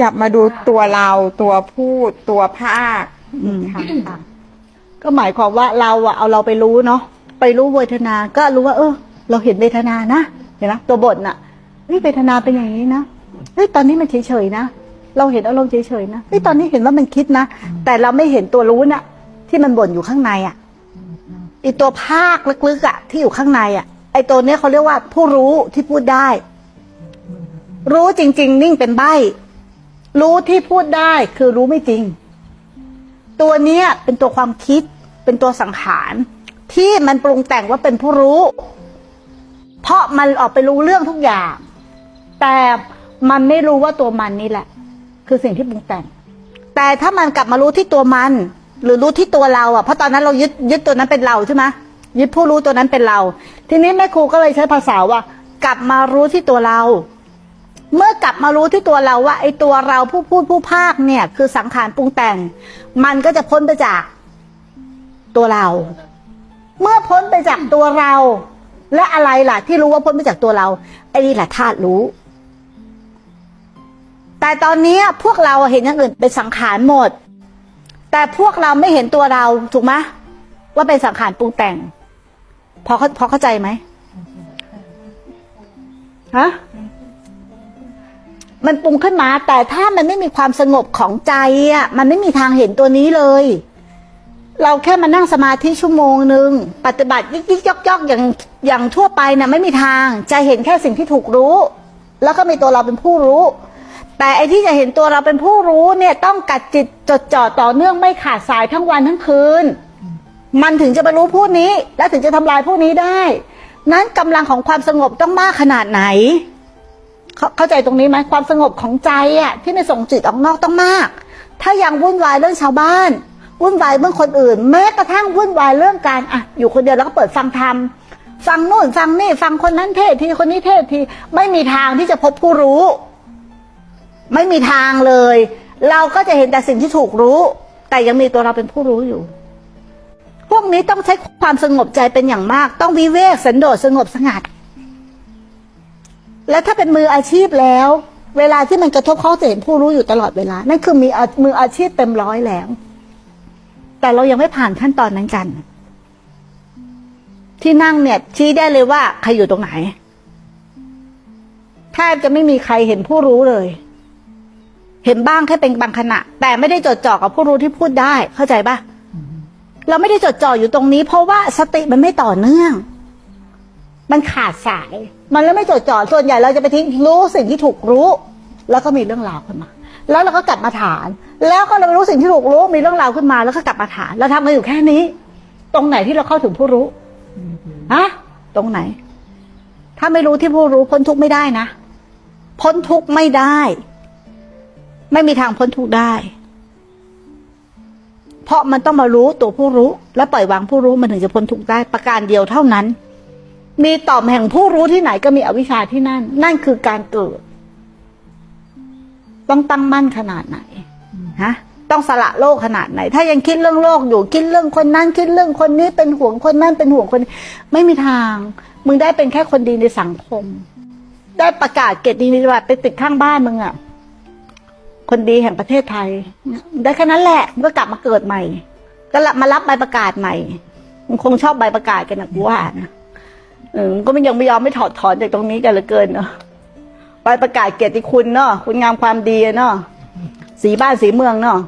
จับมาดูตัวเราตัวพูดตัวภาคอืม ค่ะค่ะก็หมายความว่าเราอะเอาเราไปรู้เนาะไปรู้เวทนา ก็รู้ว่า เออ เราเห็นเวทนานะเห็นไหมตัวบทน่ะเฮ้ยเวทนาเป็นอย่างนี้นะเฮ้ยตอนนี้มันเฉยๆนะเราเห็นอารมณ์เฉยๆนะเฮ้ยตอนนี้เห็นว่ามันคิดนะแต่เราไม่เห็นตัวรู้น่ะ ที่มันบ่นอยู่ข้างในอะไอตัวภาคลึกๆอะที่อยู่ข้างในอะไอตัวเนี้ยเขาเรียกว่าผู้รู้ที่พูดได้ รู้จริง ๆ นิ่งเป็นใบรู้ที่พูดได้คือรู้ไม่จริง ตัวเนี้ยเป็นตัวความคิด เป็นตัวสังขารที่มันปรุงแต่งว่าเป็นผู้รู้ เพราะมันออกไปรู้เรื่องทุกอย่าง แต่มันไม่รู้ว่าตัวมันนี่แหละ คือสิ่งที่ปรุงแต่ง แต่ถ้ามันกลับมารู้ที่ตัวมัน หรือรู้ที่ตัวเราอะเพราะตอนนั้นเรายึดยึดตัวนั้นเป็นเราใช่ไหมยึดผู้รู้ตัวนั้นเป็นเรา ทีนี้แม่ครูก็เลยใช้ภาษาว่ากลับมารู้ที่ตัวเรา เมื่อกลับมารู้ที่ตัวเราว่าไอ้ตัวเราผู้พูดผู้ภาคเนี่ย คือสังขารปรุงแต่ง มันก็จะพ้นไปจากตัวเรา เมื่อพ้นไปจากตัวเรา และอะไรล่ะ ที่รู้ว่าพ้นไปจากตัวเรา ไอ้นี่แหละธาตุรู้ แต่ตอนนี้พวกเราเห็นอย่างอื่นเป็นสังขารหมด แต่พวกเราไม่เห็นตัวเราถูกไหมว่าเป็นสังขารปรุงแต่งพอเขาพอเข้าใจไหมฮะ มันปรุงขึ้นมา แต่ถ้ามันไม่มีความสงบของใจอะมันไม่มีทางเห็นตัวนี้เลย เราแค่มานั่งสมาธิชั่วโมงหนึ่งปฏิบัติยิกยิกยอกยอกอย่างอย่างทั่วไปน่ะไม่มีทางจะเห็นแค่สิ่งที่ถูกรู้ แล้วก็มีตัวเราเป็นผู้รู้ แต่ไอที่จะเห็นตัวเราเป็นผู้รู้เนี่ยต้องกัดจิตจดจ่อต่อเนื่องไม่ขาดสายทั้งวันทั้งคืน มันถึงจะบรรลุผู้นี้ และถึงจะทำลายผู้นี้ได้ นั้นกำลังของความสงบต้องมากขนาดไหน เข้าเข้าใจตรงนี้ไหมความสงบของใจอะที่ไม่ส่งจิตออกนอกต้องมาก ถ้ายังวุ่นวายเรื่องชาวบ้านวุ่นวายเรื่องคนอื่น แม้กระทั่งวุ่นวายเรื่องการอะอยู่คนเดียวแล้วก็เปิดฟังธรรมฟังนู่นฟังนี่ฟังคนนั้นเทศทีคนนี้เทศทีไม่มีทางที่จะพบผู้รู้ ไม่มีทางเลย เราก็จะเห็นแต่สิ่งที่ถูกรู้ แต่ยังมีตัวเราเป็นผู้รู้อยู่ พวกนี้ต้องใช้ความสงบใจเป็นอย่างมาก ต้องวิเวกสันโดษสงบสงัด แล้วถ้าเป็นมืออาชีพแล้ว เวลาที่มันกระทบเขาจะเห็นผู้รู้อยู่ตลอดเวลา นั่นคือมีมืออาชีพเต็มร้อยแล้ว แต่เรายังไม่ผ่านขั้นตอนนั้นกัน ที่นั่งเนี่ยชี้ได้เลยว่าใครอยู่ตรงไหนแทบจะไม่มีใครเห็นผู้รู้เลย เห็นบ้างแค่เป็นบางขณะ แต่ไม่ได้จดจ่อกับผู้รู้ที่พูดได้ เข้าใจปะเราไม่ได้จดจ่ออยู่ตรงนี้ เพราะว่าสติมันไม่ต่อเนื่อง มันขาดสาย มันแล้วไม่จดจ่อส่วนใหญ่เราจะไปทิ้งรู้สิ่งที่ถูกรู้ แล้วก็มีเรื่องราวขึ้นมา แล้วเราก็กลับมาฐาน แล้วก็เราไปรู้สิ่งที่ถูกรู้มีเรื่องราวขึ้นมา แล้วก็กลับมาฐานเราทำกันอยู่แค่นี้ ตรงไหนที่เราเข้าถึงผู้รู้ฮะตรงไหน ถ้าไม่รู้ที่ผู้รู้พ้นทุกข์ไม่ได้นะพ้นทุกข์ไม่ได้ ไม่มีทางพ้นทุกข์ได้ เพราะมันต้องมารู้ตัวผู้รู้ และปล่อยวางผู้รู้มันถึงจะพ้นทุกข์ได้ ประการเดียวเท่านั้น มีต่อมแห่งผู้รู้ที่ไหนก็มีอวิชชาที่นั่น นั่นคือการเกิด ต้องตั้งมั่นขนาดไหนฮะต้องสละโลกขนาดไหน ถ้ายังคิดเรื่องโลกอยู่คิดเรื่องคนนั้นคิดเรื่องคนนี้เป็นห่วงคนนั้นเป็นห่วงคนนี้ไม่มีทาง มึงได้เป็นแค่คนดีในสังคม ได้ประกาศเกียรตินิบัตรไปติดข้างบ้านมึงอะคนดีแห่งประเทศไทย ได้แค่นั้นแหละก็กลับมาเกิดใหม่ ก็มารับใบประกาศใหม่มึงคงชอบใบประกาศกันนะกูว่านะ ออก็ไม่ยังไม่ยอมไม่ถอดถอนจากตรงนี้กันเหลือเกินเนาะไปประกาศเกียรติคุณเนาะคุณงามความดีเนาะสีบ้านสีเมืองเนาะ